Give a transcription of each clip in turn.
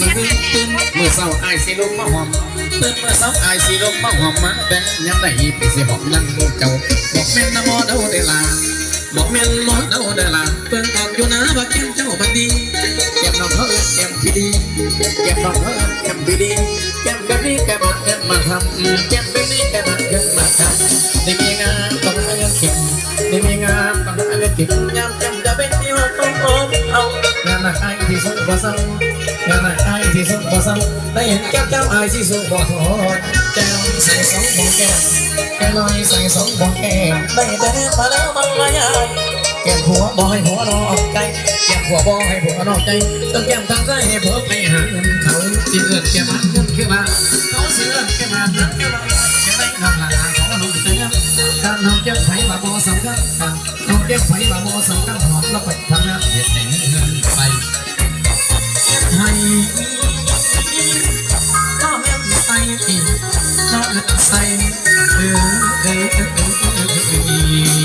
สะดึงตื่นเมื่อเศร้าอายสิลงมาหอมตื่นเมื่อเศร้าอายสิลงมาหอมมันแต่ยังได้ไปสิหอมนั่งเจ้าบอกแม่นนะมอเดาได้ลาบอกแม่นมอเดาได้ลาเปิ้นออกอยู่นะว่าแก้มเจ้ามันดีแก้มน้องเขาเอิ้นแก้มพี่ดีแก้มน้องเขาเอิ้นแก้มพี่ดีแก้มแบบนี้แกมาเอิ้นมาทำแก้มแบบนี้แกมาเอิ้นมาทำได้มีงานต้องหาเงินเก็บได้มีงานต้องหาเงินเก็บยามจำจะเป็นที่ว่าต้องโอนเอางานหนักไอ้ที่สุดบ่ซ้ำงานหนักไอ้ที่สุดบ่ซ้ำได้เห็นแก้มแก้มไอ้ที่สุดบ่ถอดแก้มใส่สองบ่แก้มแก้มลอยใส่สองบ่แก้มได้แต่เดินมาแล้วมันละยายแก้มหัวบ่ให้หัวนอกใจแก้มหัวบ่ให้หัวนอกใจต้องแก้มทางซ้ายให้ผัวไปหาเงินเขาสิเอื้อนแก้มมันเงินคือมาเขาสิเอื้อนแก้มมันเงินคือมาแก้มได้ทำหลานของลูกเตือนการทำแก้มไผ่มาบ่สำคัญกันทำแก้มไผ่มาบ่สำคัญหอมแล้วไปทำงานเฮ็ดให้เงิน ไปให้ก็แม่ใส่อีกก็ใส่เออเออเออเออเออ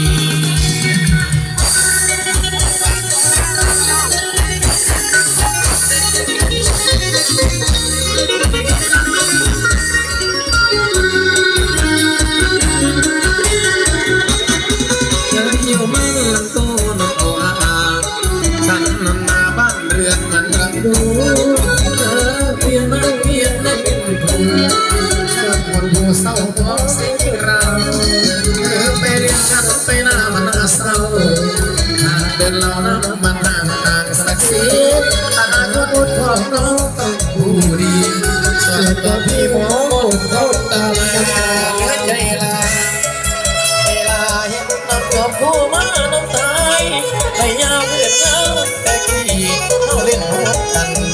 สียงนั่งเพียนั่งเป็นผู้เธอคนผู้เศร้าของสิ่งเราเธอไปเรียนกันไปหน้ามันเศร้าหากเดินเรานั้นมันห่างห่างสักสีหากว่าบุตรของน้องต้องผู้ดีส่วนตัวพี่หมอบุตรเขาตาลายใจลาเวลาเห็นน้ำกับผู้มาน้ำตายให้ยาวเวียนยาแต่กี้เขาเล่นหัวกัน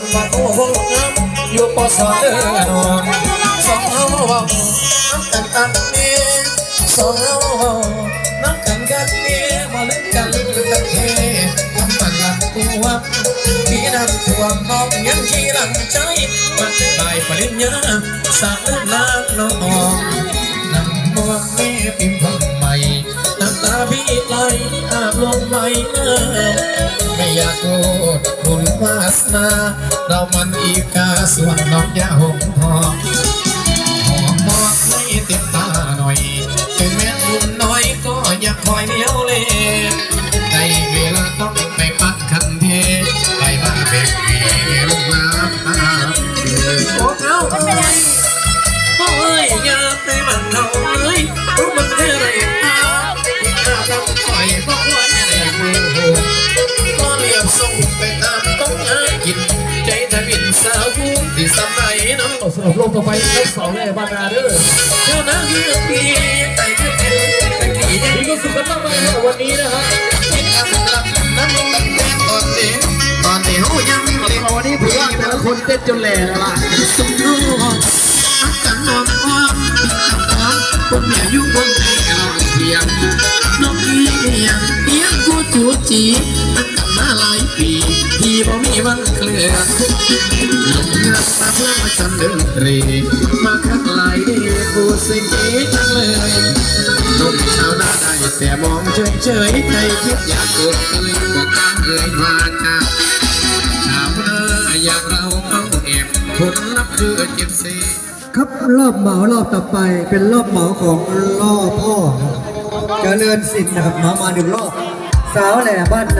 มมบัติโอ้โหงามอยู่ปอสอนเด้อนอนสองเฮาเว้าน้ำกันกันนี่สองเฮาเว้าน้ำกันกันนี่มาเล่นกันเล่นกันเททำมันลังตัวพี่น้ำท่วมนอกยังขี้หลังใจมันตายปริญญาสาวลางน้องน้ำมวงแม่พิมพ์ใหม่น้ำตาพี่ไหลอาบลงไม่เออ ไม่อยากโกรธบุญวาสนา เรามันอีกาส่วนน้องยาหงทองหอมมอกไม่เต็มตาหน่อย ถึงแม้บุญน้อยก็อยากคอยเลี้ยว สำหรับโลกต่อไปเลขสองเลยบานาเด้อเจ้านาเรื่องพี่ใจเพื่อนตะกี้ยังมีความสุขกันมากๆนะครับวันนี้นะครับคิดทำรับน้ำตั้งแต่ตอนเด็กตอนที่หูยังเล็กวันนี้ผมว่าแต่ละคนเต้นจนแหล่แล้วล่ะสุขรู้อักกันนอนอ้อมติดกับอ้อมผมอยากอยู่บนแต่ลองเทียงน้องเอียงเอียงกูจูจีตั้งกันมา หลายปีที่บ่มีวันเคลื่อนลงเงินมาเพื่อมาจำดนตรีมาคัดลายดีกูสิเก๋จังเลยหนุ่มชาวนาได้แต่มองเฉยเฉยๆใจคิดอยากกดเคยก็กล้าเอ่ยวาจาชาวนาอย่างเราเขาแอบผลลัพธ์คือเจ็บเสีครับรอบเหมารอบต่อไปเป็นรอบเหมาของรอบพ่อเจริญสินนะครับเหมามาหนึ่งรอบสาวแหล่บ้านนา